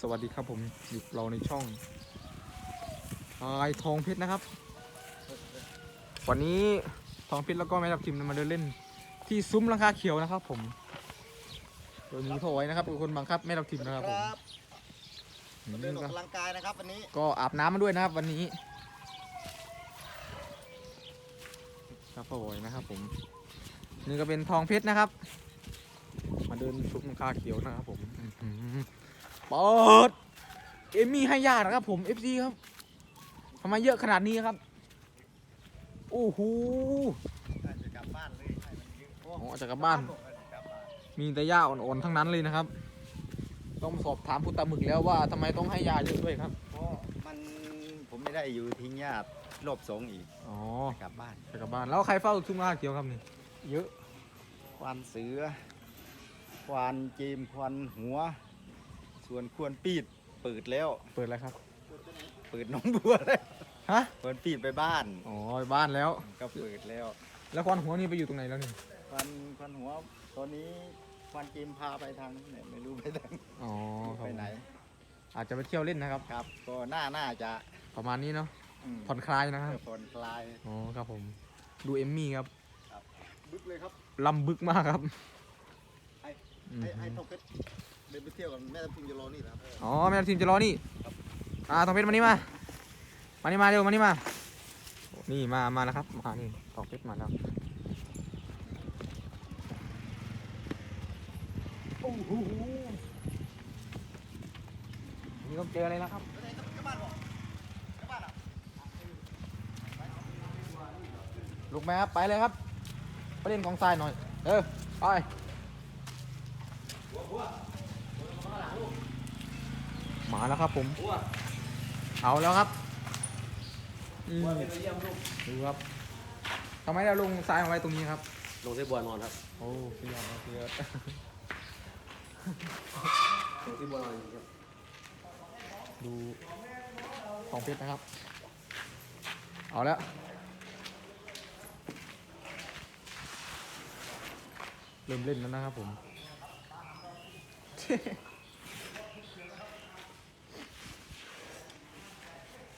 สวัสดีครับผมอยู่กับเราในช่องไอทองเพชรนะครับ วันนี้ทองเพชรแล้วก็แม่ทับทิมมาเดินเล่น ที่ซุ้มหลังคาเขียวนะครับ ผม โดยมีพ่อไว้นะครับเป็นคนบังคับแม่ทับทิมนะครับผมครับอืมเดินออกก็กำลังกายนะครับวันนี้ก็อาบน้ำมาด้วยนะครับ วันนี้ ครับพ่อไว้นะครับ ผม นี่ก็เป็นทองเพชรนะครับ มาเดินซุ้มหลังคาเขียวนะครับ ผมอื้อหือ เปิดเอมมี่ให้ญาตินะครับ ผม FC ครับทำไมเยอะขนาดนี้ครับโอ้โหอาจจะกลับบ้านเลยให้มันเยอะโอ๋อจะกลับบ้านกลับบ้าน มีแต่หญ้าอ่อนๆทั้งนั้นเลยนะครับ ต้องสอบถามผู้ตาหมึกแล้วว่าทำไมต้องให้ยาเยอะด้วยครับเพราะมันผมไม่ได้อยู่ทิ้งญาติรอบสองอีกอ๋อกลับบ้านจะกลับบ้าน แล้วใครเฝ้าซุ้มหลังคาเขียวครับนี่เยอะควานเสือควานเจมควานหัว ส่วนควรปีดเปิดแล้ว เปิดแล้วครับ เปิดหน้องบัวแล้วฮะ ควรปีดไปบ้าน อ๋อไปบ้านแล้ว ก็เปิดแล้ว แล้วควันหัวนี่ไปอยู่ตรงไหนแล้วนี่ ควานควานหัวตอนนี้ควานเจมพาไปทางไหนไม่รู้ไปทางอ๋อครับไปไหน อาจจะไปเที่ยวเล่นนะครับ ครับ ก็น่าน่าจะประมาณนี้เนาะอืมผ่อนคลายนะครับเพื่อผ่อนคลายอ๋อครับผม ดูเอมมี่ครับบึกเลยครับลำบึกมากครับ ไอ้อืมไอ้ไอ้ทองเพชร เดินไปเที่ยวกันแม่ทัพทิมจะรอนี่นะครับอ๋อแม่ทีมจะรอนี่อ่าทองเพชรมานี่มา มานี่มาเร็วมานี่มา นี่มา มาแล้วครับมานี่ทองเพชรมาแล้วโอ้โหนี่ต้องเจออะไรแล้วครับลูกแม่ครับไปเลยครับไปเล่นกองทรายหน่อย เออ ไป มาแล้วครับผม เอาแล้วครับอืมดูครับทำไมเราลงทรายเอาไว้ตรงนี้ครับ ลงที่บัวนอนครับ โอ้เสียครับเสียลงที่บัวนอนจริงๆครับ ดูของเพชรนะครับ เอาแล้วเริ่มเล่นแล้วนะครับผม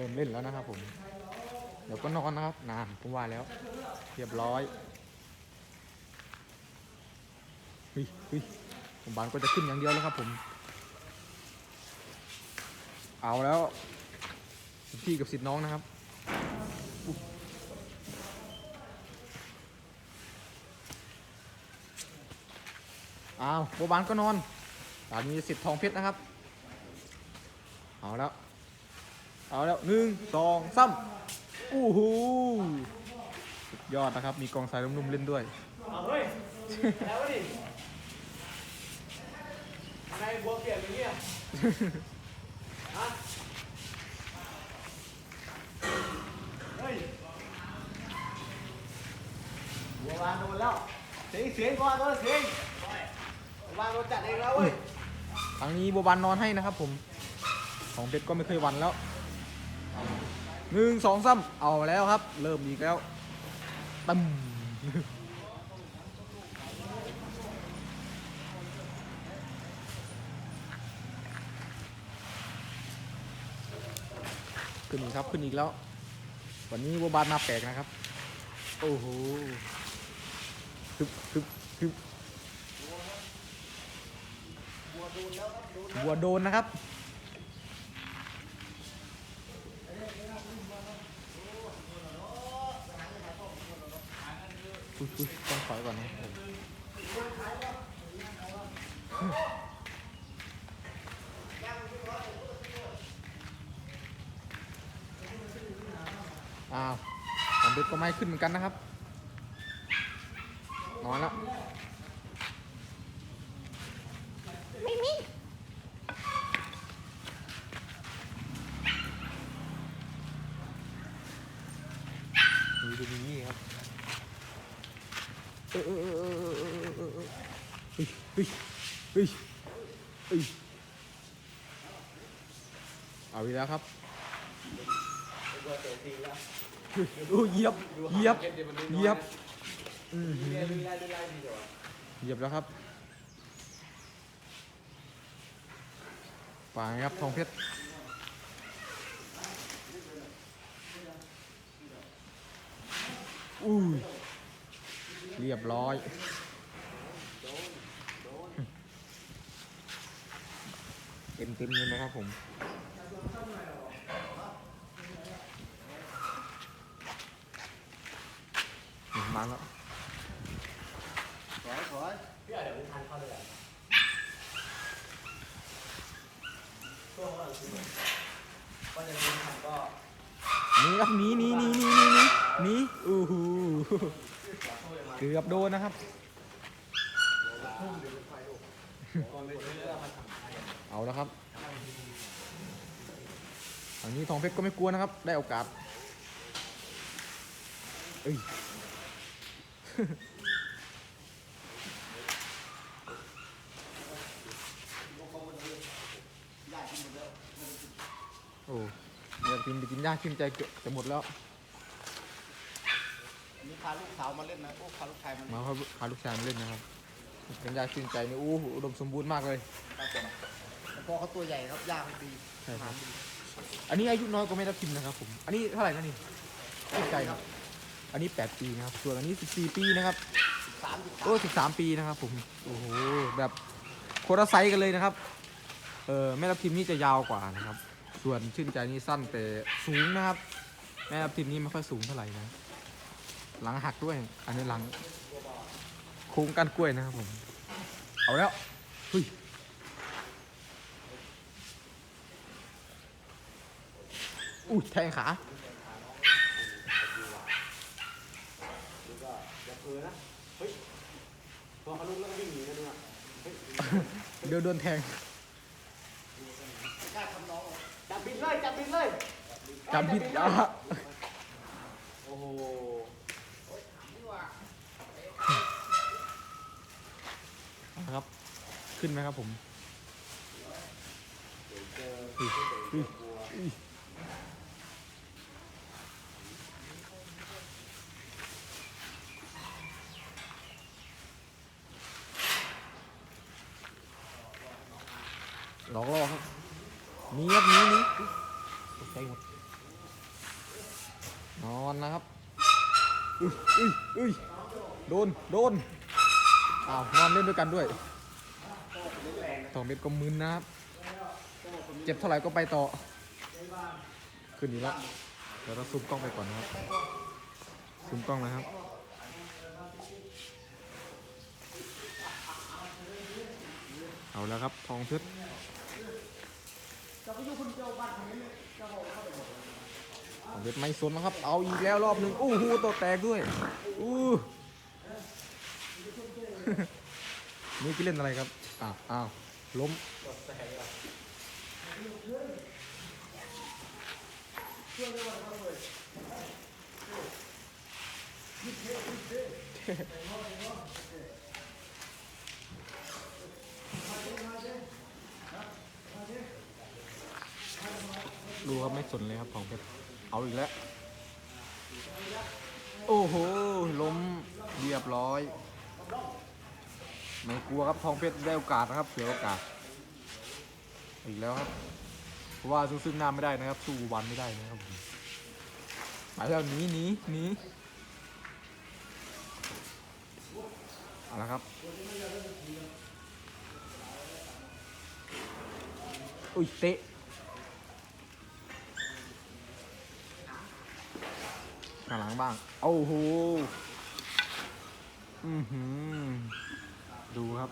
เริ่มเล่นแล้วนะครับผม เดี๋ยวก็นอนนะครับนานผมว่าแล้ว เรียบร้อยเฮ้ยฮ้ยผมบานก็จะขึ้นอย่างเดียวแล้วครับผม เอาแล้วพี่กับสิทธิ์น้องนะครับอุ๊ยเอาโบบานก็นอนตอนนี้สิทธิ์ทองเพชรนะครับ เอาแล้ว เอาแล้วหนึ่งสองสามอู้หูสุดยอดนะครับ มีกองสายนุ่มๆเล่นด้วยเอาเฮ้ยแล้วดิอะไรบัวเปลี่ยนอย่างเงี้ยฮะเฮ้ยบัววานโดนแล้วเสียงเสียงก่อนโดนเสียงวานโดนจัดเองแล้วเว้ยทางนี้โบบานนอนให้นะครับผม ของเพชรก็ไม่เคยหวันแล้ว หนึ่งสองสามเอาแล้วครับ เริ่มอีกแล้วตึมขึ้นอีกครับขึ้นอีกแล้ว วันนี้โบบานมาแปลกนะครับ โอ้โหทึบทึบทึบวัวโดนนะครับ อุ๊ยอุ๊ยต้องถอยก่อนนะครับผมอ้าวผมเด็กก็ไม่ขึ้นเหมือนกันนะครับ นอนแล้ว ฮ้ยเฮ้ยเฮ้ยเฮ้ยเอาอีกแล้วครับโอ้เหยียบเหยียบเหยียบอื้อหือเหยียบแล้วครับไปครับทองเพชรอุ้ยเรียบร้อย เต็มเต็มๆเลยนะครับผมนี่มาแล้วถอยถอยพี่อาจจะไม่ทันเข้าเลยอะช่วงว่าก็จะมีทันก็หนี่ครับหนีหนีหนีหนีหนีหนีหนีอู้หูเกือบโดนนะครับ เอาแล้วครับอันนี้ทองเพชรก็ไม่กลัวนะครับ ได้โอกาสเอ้ยโอ้เดี๋ยวกินไปกินยากชื่นใจเกือบจะหมดแล้วอันนี้พาลูกสาวมาเล่นนะ โอ้พาลูกชายมาเล่นมาเขาพาลูกชายมาเล่นนะครับ เป็นยาชื่นใจนี่โอ้โหอุดมสมบูรณ์มากเลยครับผมแต่พอเขาตัวใหญ่ครับยากไม่ดีใช่ครับอันนี้อายุน้อยกว่าไม่ทับทิมนะครับผม อันนี้เท่าไหร่นะนี่ชื่นใจนะอันนี้ 8 ปีนะครับ ส่วนอันนี้ 14 ปีนะครับ สามสิบโอ้13ปีนะครับผม โอ้โห แบบโคตรไซส์กันเลยนะครับ เออแม่ทับทิมนี่จะยาวกว่านะครับ ส่วนชื่นใจนี่สั้นแต่สูงนะครับ แม่ทับทิมนี่ไม่ค่อยสูงเท่าไหร่นะ หลังหักด้วย อันนี้หลัง โค้งก้านกล้วยนะครับผม เอาแล้วเฮ้ยอุ้ยแทงขาอย่าเผลอนะเฮ้ยพอเขาลุกแล้วก็วิ่งหนีนะดูนะเดี๋ยวโดนแทงกล้าทำน้องหรอกจับบินเลย จับบินเลยจำผิดอะโอ้โห นะครับ ขึ้นไหมครับผมอุ้ยอุ้ยอุ้ยหลอกล่อครับหนีครับหนีหนีตกใจหมดนอนนะครับอุ้ยอุ้ยอุ้ยโดน โดนอ้าวนอนเล่นด้วยกันด้วย สองเม็ดก็มึนนะครับ เจ็บเท่าไหร่ก็ไปต่อ ขึ้นอีกแล้วเดี๋ยวเราซูมกล้องไปก่อนนะครับ ซูมกล้องนะครับ เอาแล้วครับ ทองเพชรทองเพชรไม่สนนะครับ เอาอีกแล้วรอบหนึ่งอู้หูตัวแตกด้วย อู้นี่คือเล่นอะไรครับ อ้าวอ้าว ล้มดูครับไม่สนเลยครับของเพชรเอาอีกแล้ว โอ้โห ล้มเรียบร้อย ไม่กลัวครับทองเพชรได้โอกาสนะครับเสียโอกาส อีกแล้วครับเพราะว่าสู้ซึ่งหน้าไม่ได้นะครับ สู้วันไม่ได้นะครับผมไปแล้วหนีหนีหนีเอาละครับอุ้ยเตะข้างหลังบ้าง โอ้โห อือหือ ดูครับ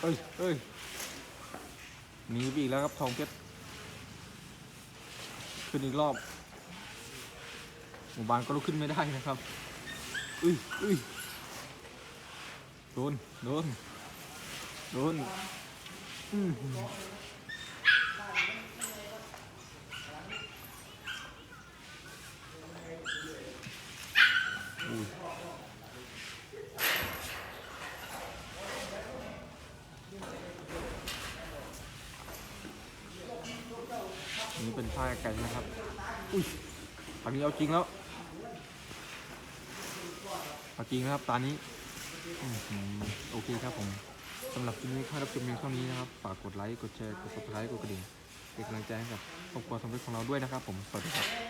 เอ้ยเอ้ยหนีไปอีกแล้วครับทองเพชรขึ้นอีกรอบ หมู่บ้านก็ลุกขึ้นไม่ได้นะครับอุ้ยอุ้ยโดน โดน โดน อือ นี่เป็นผ้ากันะครับ อุ้ยตอนนี้เอาจริงแล้ว เอาจริงนะครับ ตอนนี้อโอเคครับผมสำหรับคลิปนี้ถ้ารับชมเพียงเท่านี้นะครับ ฝากกดไลค์ กดแชร์ กดซับสไครต์กดกระดิ่งเป็นกำลังใจให้กับครอบครัวสมเด็จของเราด้วยนะครับ ผม สวัสดีครับ